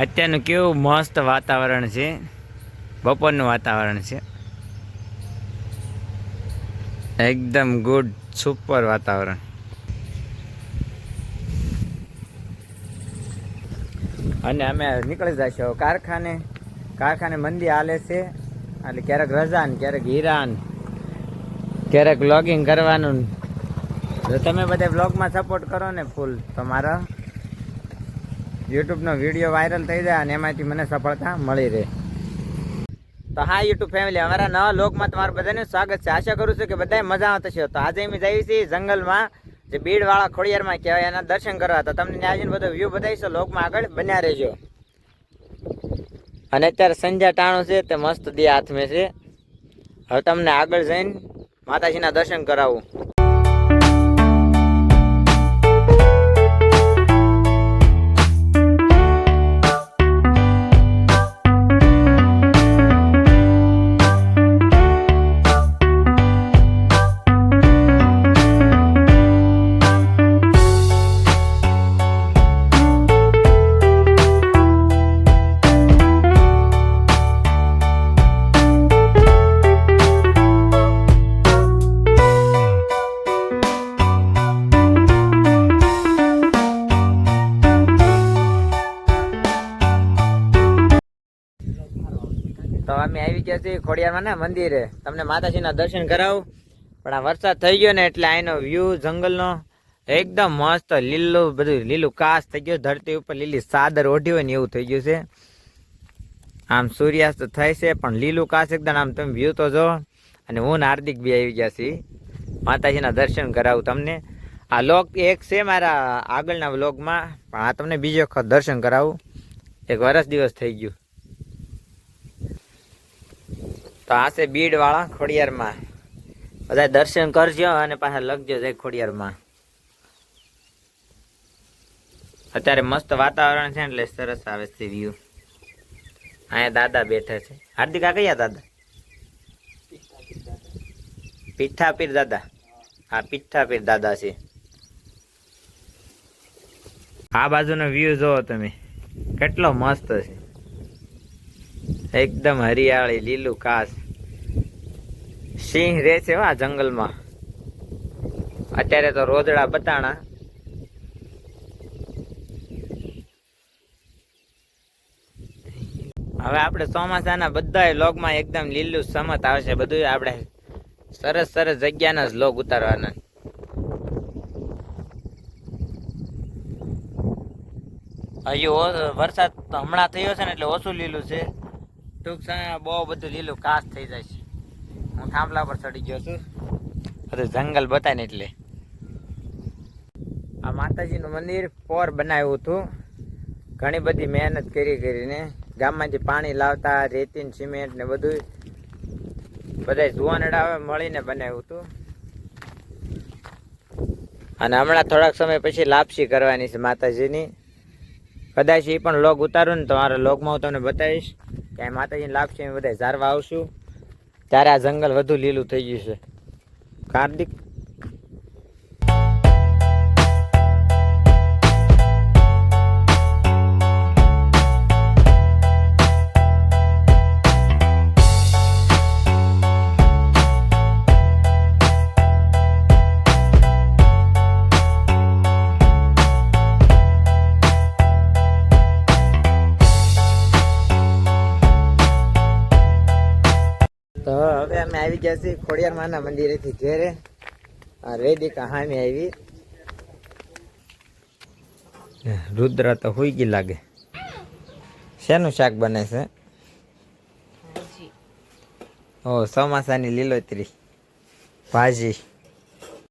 અત્યારનું કેવું મસ્ત વાતાવરણ છે. બપોરનું વાતાવરણ છે. એકદમ ગુડ સુપર વાતાવરણ. અને અમે નીકળી જઈશું કારખાને. કારખાને મંદી હાલે છે. એટલે ક્યારેક રજા ને ક્યારેક હીરા ને ક્યારેક વ્લોગિંગ કરવાનું તમે બધા વ્લોગમાં સપોર્ટ કરો ને ફૂલ તો મારા યુટ્યુબનો વીડિયો વાયરલ થઈ જાય અને એમાંથી મને સફળતા મળી રહે. તો હા, યુટ્યુબ ફેમિલી અમારા નવા લોકમાં તમારું બધાનું સ્વાગત છે. આશા કરું છું કે બધાય મજા આવતા તો આજે અમે જઈએ છીએ જંગલમાં, જે બીડવાળા ખોડિયારમાં કહેવાય, એના દર્શન કરવા. તો તમને આવીને બધો વ્યૂ બતાવીશું. લોકમાં આગળ બન્યા રહેજો. અને અત્યારે સંધ્યા ટાણું છે, તે મસ્ત દે હાથમે છે. હવે તમને આગળ જઈને માતાજીના દર્શન કરાવું. તો અમે આવી ગયા છીએ ખોડિયારમાં ને મંદિરે. તમને માતાજીના દર્શન કરાવું. પણ આ વરસાદ થઈ ગયો ને એટલે આનો વ્યૂ જંગલનો એકદમ મસ્ત લીલું, બધું લીલું કાશ થઈ ગયો. ધરતી ઉપર લીલી સાદર ઓઢી હોય ને એવું થઈ ગયું છે. આમ સૂર્યાસ્ત થાય છે, પણ લીલું કાશ એકદમ. આમ તમે વ્યૂ તો જો અને હું ને હાર્દિક બી આવી ગયા છીએ. માતાજીના દર્શન કરાવું તમને. આ લોક એક છે મારા આગળના વ્લોગમાં પણ આ તમને બીજી વખત દર્શન કરાવું. એક વરસ દિવસ થઈ ગયું. તો આ છે બીડ વાળા ખોડિયારમાં. બધા દર્શન કરજો અને પાછા લખજો જય ખોડિયારમાં. અત્યારે મસ્ત વાતાવરણ છે એટલે સરસ આવે છે વ્યૂ અહીંયા દાદા બેઠા છે. હાર્દિક, આ કયા દાદા? પીઠા પીર દાદા. હા પીઠા પીર દાદા છે. આ બાજુનો વ્યૂ જોવો તમે. કેટલો મસ્ત છે. એકદમ હરિયાળી, લીલું કાસ સિંહ રહે છે વા જંગલમાં. અત્યારે તો રોદડા બતાણા. હવે આપણે ચોમાસાના બધા લોગમાં એકદમ લીલું સમત આવશે બધું આપણે સરસ સરસ જગ્યાના જ લોગ ઉતારવાના. હજુ વરસાદ હમણાં થયો છે ને એટલે ઓછું લીલું છે. ટૂંક સમયમાં બહુ બધું લીલું કાસ થઈ જાય છે. હું થાંભલા પર ચડી ગયો છું. બધું જંગલ બતાય ને એટલે. આ માતાજીનું મંદિર પોર બનાવ્યું હતું. ઘણી બધી મહેનત કરી કરીને ગામમાંથી પાણી લાવતા રેતી સિમેન્ટ ને બધું બધા જુવાનડા મળીને બનાવ્યું હતું. અને હમણાં થોડાક સમય પછી લાપસી કરવાની છે માતાજીની. કદાચ એ પણ લોગ ઉતારું ને તો મારા લોગમાં હું તમને બતાવીશ કે માતાજીની લાપસી બધા ઝારવા આવશું. ત્યારે આ જંગલ વધુ લીલું થઈ ગયું છે. કાર્તિક હવે અમે આવી ગયા છીએ ખોડિયાર માના મંદિરેથી ઘેરે. આ વેદિકા હામી આવી. રુદ્ર તો હુઈ ગઈ લાગે. શેનું શાક બને છે? ઓ ચોમાસાની લીલોતરી. ભાજી.